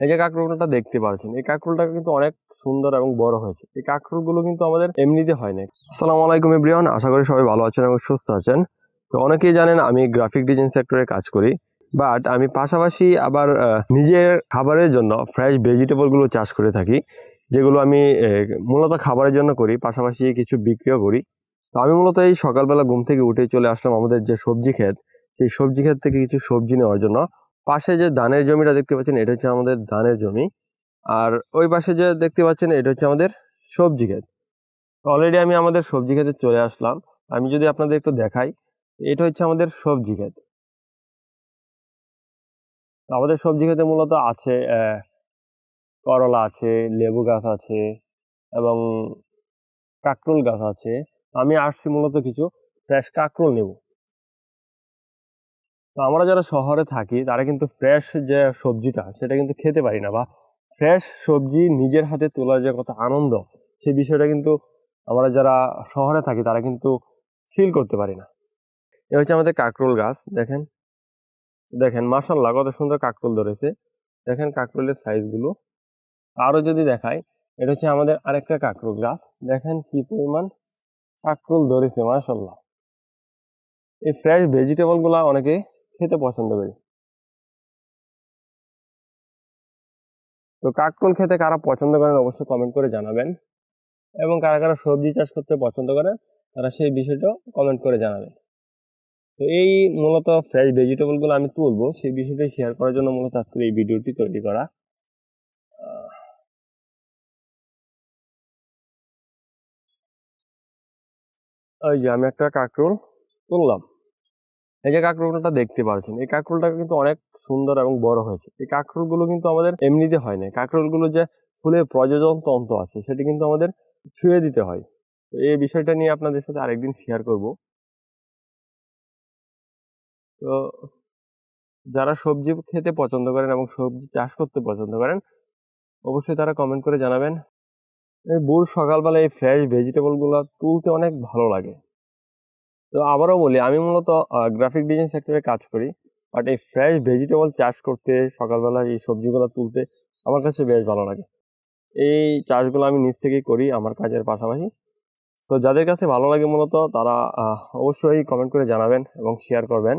এই যে কাঁকরোলটা দেখতে পাচ্ছেন এই কাঁকরোলটা কিন্তু অনেক সুন্দর এবং বড় হয়েছে। এই কাঁকরোলগুলো কিন্তু আমাদের এমনিতে হয় না আসসালামু আলাইকুম এভরিওয়ান, আশা করি সবাই ভালো আছেন এবং সুস্থ আছেন। তো অনেকেই জানেন আমি গ্রাফিক ডিজাইন সেক্টরে কাজ করি, বাট আমি পাশাপাশি আবার নিজের খাবারের জন্য ফ্রেশ ভেজিটেবলগুলো চাষ করে থাকি, যেগুলো আমি মূলত খাবারের জন্য করি, পাশাপাশি কিছু বিক্রিও করি। তো আমি মূলত এই সকালবেলা ঘুম থেকে উঠে চলে আসলাম আমাদের যে সবজি ক্ষেত, সেই সবজি ক্ষেত থেকে কিছু সবজি নেওয়ার জন্য। পাশে যে ধানের জমিটা দেখতে পাচ্ছেন, এটা হচ্ছে আমাদের ধানের জমি। আর ওই পাশে যে দেখতে পাচ্ছেন, এটা হচ্ছে আমাদের সবজি ক্ষেত। অলরেডি আমি আমাদের সবজি ক্ষেতে চলে আসলাম। আমি যদি আপনাদের একটু দেখাই, এটা হচ্ছে আমাদের সবজি ক্ষেত। আমাদের সবজি ক্ষেতে মূলত আছে করলা আছে, লেবু গাছ আছে এবং কাকরোল গাছ আছে। আমি আসছি মূলত কিছু ফ্রেশ কাকরোল নেব। তো আমরা যারা শহরে থাকি, তারা কিন্তু ফ্রেশ যে সবজিটা, সেটা কিন্তু খেতে পারি না বা ফ্রেশ সবজি নিজের হাতে তোলার যে কত আনন্দ, সেই বিষয়টা কিন্তু আমরা যারা শহরে থাকি, তারা কিন্তু ফিল করতে পারি না। এ হচ্ছে আমাদের কাকরোল গাছ, দেখেন। দেখেন মাসাল্লাহ কত সুন্দর কাকরোল ধরেছে। দেখেন কাকরোলের সাইজগুলো আরও যদি দেখাই, এটা হচ্ছে আমাদের আরেকটা কাকরোল গাছ। দেখেন কি পরিমাণ কাকরোল ধরেছে মাসাল্লাহ এই ফ্রেশ ভেজিটেবলগুলো অনেকে খেতে পছন্দ করি। তো কাকরোল খেতে কারা পছন্দ করেন অবশ্যই কমেন্ট করে জানাবেন। এবং কারা কারা সবজি চাষ করতে পছন্দ করেন তারা সেই বিষয়টাও কমেন্ট করে জানাবেন। তো এই মূলত ফ্রেশ ভেজিটেবলগুলো আমি তুলবো, সেই বিষয়টা শেয়ার করার জন্য মূলত আজকের এই ভিডিওটি তৈরি করা। ওই যে আমি একটা কাকরোল তুললাম। এই যে কাঁকরোলটা দেখতে পাচ্ছেন এই কাঁকরোলটা কিন্তু অনেক সুন্দর এবং বড় হয়েছে। এই কাঁকরোলগুলো কিন্তু আমাদের এমনিতে হয় না। কাঁকরোলগুলো যে ফুলের প্রযোজন তন্ত্র আছে, সেটি কিন্তু আমাদের ছুঁয়ে দিতে হয়। তো এই বিষয়টা নিয়ে আপনাদের সাথে আরেকদিন শেয়ার করব। তো যারা সবজি খেতে পছন্দ করেন এবং সবজি চাষ করতে পছন্দ করেন, অবশ্যই তারা কমেন্ট করে জানাবেন। এই ভোর সকালবেলা এই ফ্রেশ ভেজিটেবলগুলো তুলতে অনেক ভালো লাগে। তো আবারও বলি, আমি মূলত গ্রাফিক ডিজাইন সেক্টরে কাজ করি বাট এই ফ্রেশ ভেজিটেবল চাষ করতে, সকালবেলা এই সবজিগুলো তুলতে আমার কাছে বেশ ভালো লাগে। এই চাষগুলো আমি নিজ থেকেই করি, আমার কাজের পাশাপাশি। তো যাদের কাছে ভালো লাগে মূলত, তারা অবশ্যই কমেন্ট করে জানাবেন এবং শেয়ার করবেন।